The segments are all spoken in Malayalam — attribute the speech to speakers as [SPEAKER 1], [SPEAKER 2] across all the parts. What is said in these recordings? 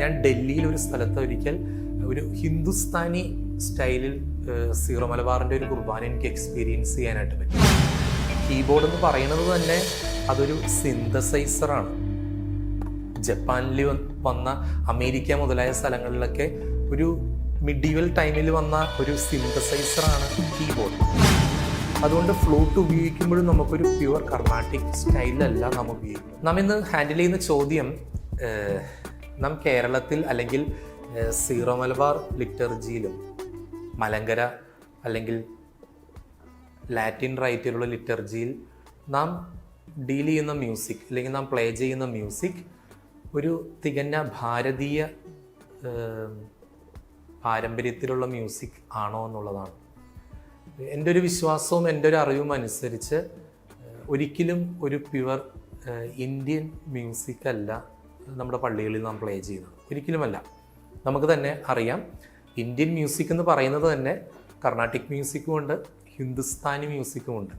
[SPEAKER 1] ഞാൻ ഡൽഹിയിൽ ഒരു സ്ഥലത്ത് ഒരിക്കൽ ഒരു ഹിന്ദുസ്ഥാനി സ്റ്റൈലിൽ സീറോ മലബാറിന്റെ ഒരു കുർബാന എനിക്ക് എക്സ്പീരിയൻസ് ചെയ്യാനായിട്ട് പറ്റി. കീബോർഡ് എന്ന് പറയുന്നത് തന്നെ അതൊരു സിന്തസൈസറാണ് ജപ്പാനിൽ വന്ന അമേരിക്ക മുതലായ സ്ഥലങ്ങളിലൊക്കെ ഒരു മിഡീവൽ ടൈമിൽ വന്ന ഒരു സിന്തസൈസറാണ് കീബോർഡ്. അതുകൊണ്ട് ഫ്ലൂട്ട് ഉപയോഗിക്കുമ്പോഴും നമുക്കൊരു പ്യുവർ കർണാട്ടിക് സ്റ്റൈലല്ല നാം ഉപയോഗിക്കുന്നത്. നാം ഇന്ന് ഹാൻഡിൽ ചെയ്യുന്ന ചോദ്യം നാം കേരളത്തിൽ അല്ലെങ്കിൽ സീറോ മലബാർ ലിറ്റർജിയിലും മലങ്കര അല്ലെങ്കിൽ ലാറ്റിൻ റൈറ്റിലുള്ള ലിറ്റർജിയിൽ നാം ഡീൽ ചെയ്യുന്ന മ്യൂസിക് അല്ലെങ്കിൽ നാം പ്ലേ ചെയ്യുന്ന മ്യൂസിക് ഒരു തികഞ്ഞ ഭാരതീയ പാരമ്പര്യത്തിലുള്ള മ്യൂസിക് ആണോ എന്നുള്ളതാണ്. എന്റെ ഒരു വിശ്വാസവും എന്റെ ഒരു അറിവും അനുസരിച്ച് ഒരിക്കലും ഒരു പ്യുവർ ഇന്ത്യൻ മ്യൂസിക് അല്ല. നമ്മുടെ പള്ളികളിൽ നാം പ്ലേ ചെയ്യുന്നത്. ഒരിക്കലുമല്ല. നമുക്ക് തന്നെ അറിയാം. ഇന്ത്യൻ മ്യൂസിക് എന്ന് പറയുന്നത് തന്നെ കർണാട്ടിക് മ്യൂസിക്കും ഉണ്ട് ഹിന്ദുസ്ഥാനി മ്യൂസിക്കും ഉണ്ട്.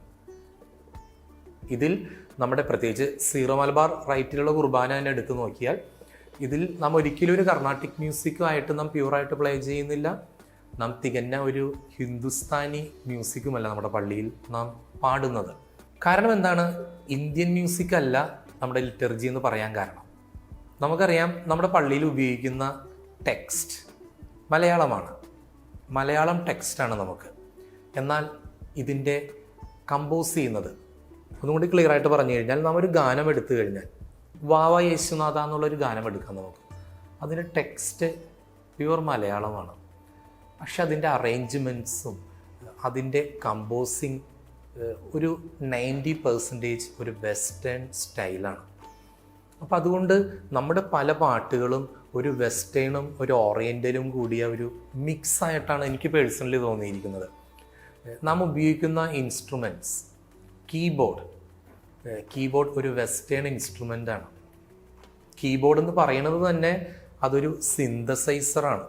[SPEAKER 1] ഇതിൽ നമ്മുടെ പ്രത്യേകിച്ച് സീറോ മലബാർ റൈറ്റിലുള്ള കുർബാന തന്നെ എടുത്തു നോക്കിയാൽ ഇതിൽ നാം ഒരിക്കലും ഒരു കർണാട്ടിക് മ്യൂസിക്കുമായിട്ട് നാം പ്യുവറായിട്ട് പ്ലേ ചെയ്യുന്നില്ല. നാം തികഞ്ഞ ഒരു ഹിന്ദുസ്ഥാനി മ്യൂസിക്കുമല്ല നമ്മുടെ പള്ളിയിൽ നാം പാടുന്നത്. കാരണം എന്താണ്? ഇന്ത്യൻ മ്യൂസിക് അല്ല നമ്മുടെ ലിറ്റർജി എന്ന് പറയാൻ കാരണം. നമുക്കറിയാം നമ്മുടെ പള്ളിയിൽ ഉപയോഗിക്കുന്ന ടെക്സ്റ്റ് മലയാളമാണ്. മലയാളം ടെക്സ്റ്റാണ് നമുക്ക്. എന്നാൽ ഇതിന്റെ കമ്പോസ് ചെയ്യുന്നത് ഒന്നുകൂടി ക്ലിയർ ആയിട്ട് പറഞ്ഞു കഴിഞ്ഞാൽ നാം ഒരു ഗാനം എടുത്തു കഴിഞ്ഞാൽ വാവ യേശുനാഥ എന്നുള്ളൊരു ഗാനം എടുക്കാം നമുക്ക്. അതിന്റെ ടെക്സ്റ്റ് പ്യുവർ മലയാളമാണ്. പക്ഷെ അതിന്റെ അറേഞ്ച്മെന്റ്സും അതിന്റെ കമ്പോസിങ് ഒരു നയന്റി പെർസെന്റേജ് ഒരു വെസ്റ്റേൺ സ്റ്റൈലാണ് അപ്പോൾ അതുകൊണ്ട് നമ്മുടെ പല പാട്ടുകളും ഒരു വെസ്റ്റേണും ഒരു ഓറിയന്റലും കൂടിയ ഒരു മിക്സ് ആയിട്ടാണ് എനിക്ക് പേഴ്സണലി തോന്നിയിരിക്കുന്നത്. നാം ഉപയോഗിക്കുന്ന ഇൻസ്ട്രുമെന്റ്സ് കീബോർഡ്. കീബോർഡ് ഒരു വെസ്റ്റേൺ ഇൻസ്ട്രുമെന്റ് ആണ് കീബോർഡ് എന്ന് പറയുന്നത് തന്നെ അതൊരു സിന്തസൈസറാണ്.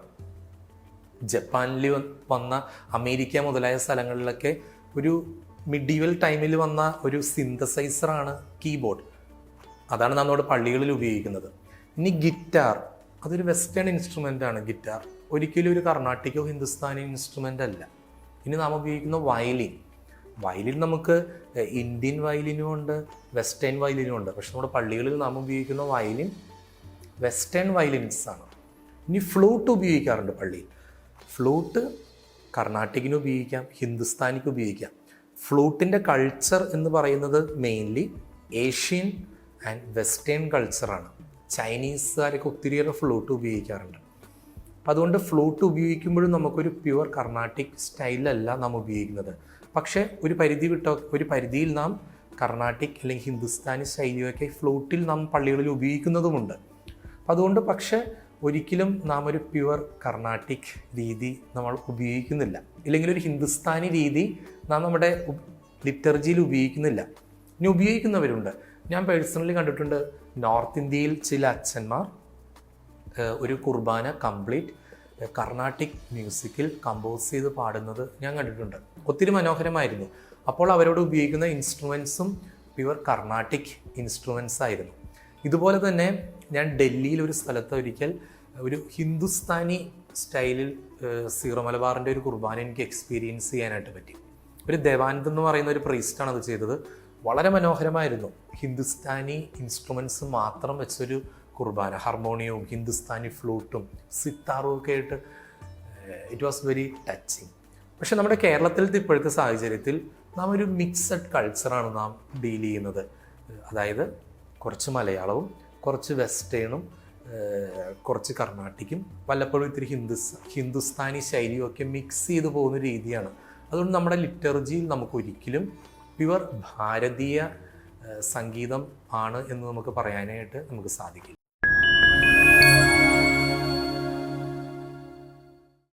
[SPEAKER 1] ജപ്പാനിൽ വന്ന അമേരിക്ക മുതലായ സ്ഥലങ്ങളിലൊക്കെ ഒരു മിഡീവൽ ടൈമിൽ വന്ന ഒരു സിന്തസൈസറാണ് കീബോർഡ്. അതാണ് നമ്മുടെ പള്ളികളിൽ ഉപയോഗിക്കുന്നത്. ഇനി ഗിറ്റാർ. അതൊരു വെസ്റ്റേൺ ഇൻസ്ട്രുമെന്റ് ആണ് ഗിറ്റാർ. ഒരിക്കലും ഒരു കർണാട്ടിക്കോ ഹിന്ദുസ്ഥാനി ഇൻസ്ട്രുമെന്റ് അല്ല. ഇനി നാം ഉപയോഗിക്കുന്ന വയലിൻ. വയലിൻ നമുക്ക് ഇന്ത്യൻ വയലിനും ഉണ്ട് വെസ്റ്റേൺ വയലിനും ഉണ്ട്. പക്ഷെ നമ്മുടെ പള്ളികളിൽ നാം ഉപയോഗിക്കുന്ന വയലിൻ വെസ്റ്റേൺ വയലിൻസ് ആണ്. ഇനി ഫ്ലൂട്ട് ഉപയോഗിക്കാറുണ്ട് പള്ളിയിൽ ഫ്ലൂട്ട് കർണാട്ടിക്കിന് ഉപയോഗിക്കാം ഹിന്ദുസ്ഥാനിക്ക് ഉപയോഗിക്കാം. ഫ്ലൂട്ടിന്റെ കൾച്ചർ എന്ന് പറയുന്നത് മെയിൻലി ഏഷ്യൻ ആൻഡ് വെസ്റ്റേൺ കൾച്ചറാണ്. ചൈനീസുകാരൊക്കെ ഒത്തിരിയേറെ ഫ്ലൂട്ട് ഉപയോഗിക്കാറുണ്ട്. അപ്പം അതുകൊണ്ട് ഫ്ലൂട്ട് ഉപയോഗിക്കുമ്പോഴും നമുക്കൊരു പ്യുവർ കർണാട്ടിക് സ്റ്റൈലല്ല നാം ഉപയോഗിക്കുന്നത്. പക്ഷേ ഒരു പരിധി വിട്ട ഒരു പരിധിയിൽ നാം കർണാട്ടിക് അല്ലെങ്കിൽ ഹിന്ദുസ്ഥാനി ശൈലിയൊക്കെ ഫ്ലൂട്ടിൽ നാം പള്ളികളിൽ ഉപയോഗിക്കുന്നതുമുണ്ട്. അതുകൊണ്ട് പക്ഷേ ഒരിക്കലും നാം ഒരു പ്യുവർ കർണാട്ടിക് രീതി നമ്മൾ ഉപയോഗിക്കുന്നില്ല. ഇല്ലെങ്കിൽ ഒരു ഹിന്ദുസ്ഥാനി രീതി നാം നമ്മുടെ ലിറ്റർജിയിൽ ഉപയോഗിക്കുന്നില്ല. ഇനി ഉപയോഗിക്കുന്നവരുണ്ട്. ഞാൻ പേഴ്സണലി കണ്ടിട്ടുണ്ട് നോർത്ത് ഇന്ത്യയിൽ ചില അച്ഛന്മാർ ഒരു കുർബാന കംപ്ലീറ്റ് കർണാട്ടിക് മ്യൂസിക്കിൽ കമ്പോസ് ചെയ്ത് പാടുന്നത് ഞാൻ കണ്ടിട്ടുണ്ട്. ഒത്തിരി മനോഹരമായിരുന്നു. അപ്പോൾ അവരോട് ഉപയോഗിക്കുന്ന ഇൻസ്ട്രുമെൻസും പ്യുവർ കർണാട്ടിക് ഇൻസ്ട്രുമെൻസ് ആയിരുന്നു. ഇതുപോലെ തന്നെ ഞാൻ ഡൽഹിയിൽ ഒരു സ്ഥലത്ത് ഒരിക്കൽ ഒരു ഹിന്ദുസ്ഥാനി സ്റ്റൈലിൽ സീറോ മലബാറിന്റെ ഒരു കുർബാന എനിക്ക് എക്സ്പീരിയൻസ് ചെയ്യാനായിട്ട് പറ്റി. ഒരു ദേവാനന്ദ് എന്ന് പറയുന്ന ഒരു പ്രീസ്റ്റാണ് അത് ചെയ്തത്. വളരെ മനോഹരമായിരുന്നു. ഹിന്ദുസ്ഥാനി ഇൻസ്ട്രുമെൻസ് മാത്രം വെച്ചൊരു കുർബാന ഹാർമോണിയവും ഹിന്ദുസ്ഥാനി ഫ്ലൂട്ടും സിത്താറും ഒക്കെ ആയിട്ട് ഇറ്റ് വാസ് വെരി ടച്ചിങ് പക്ഷെ നമ്മുടെ കേരളത്തിലത്തെ ഇപ്പോഴത്തെ സാഹചര്യത്തിൽ നാം ഒരു മിക്സഡ് കൾച്ചറാണ് നാം ഡീൽ ചെയ്യുന്നത്. അതായത് കുറച്ച് മലയാളവും കുറച്ച് വെസ്റ്റേണും കുറച്ച് കർണാട്ടിക്കും വല്ലപ്പോഴും ഇത്തിരി ഹിന്ദുസ് ഹിന്ദുസ്ഥാനി ശൈലിയും ഒക്കെ മിക്സ് ചെയ്തു പോകുന്ന രീതിയാണ്. അതുകൊണ്ട് നമ്മുടെ ലിറ്റർജിയിൽ നമുക്ക് ഒരിക്കലും പ്യുവർ ഭാരതീയ സംഗീതം ആണ് എന്ന് നമുക്ക് പറയാനായിട്ട് നമുക്ക് സാധിക്കില്ല.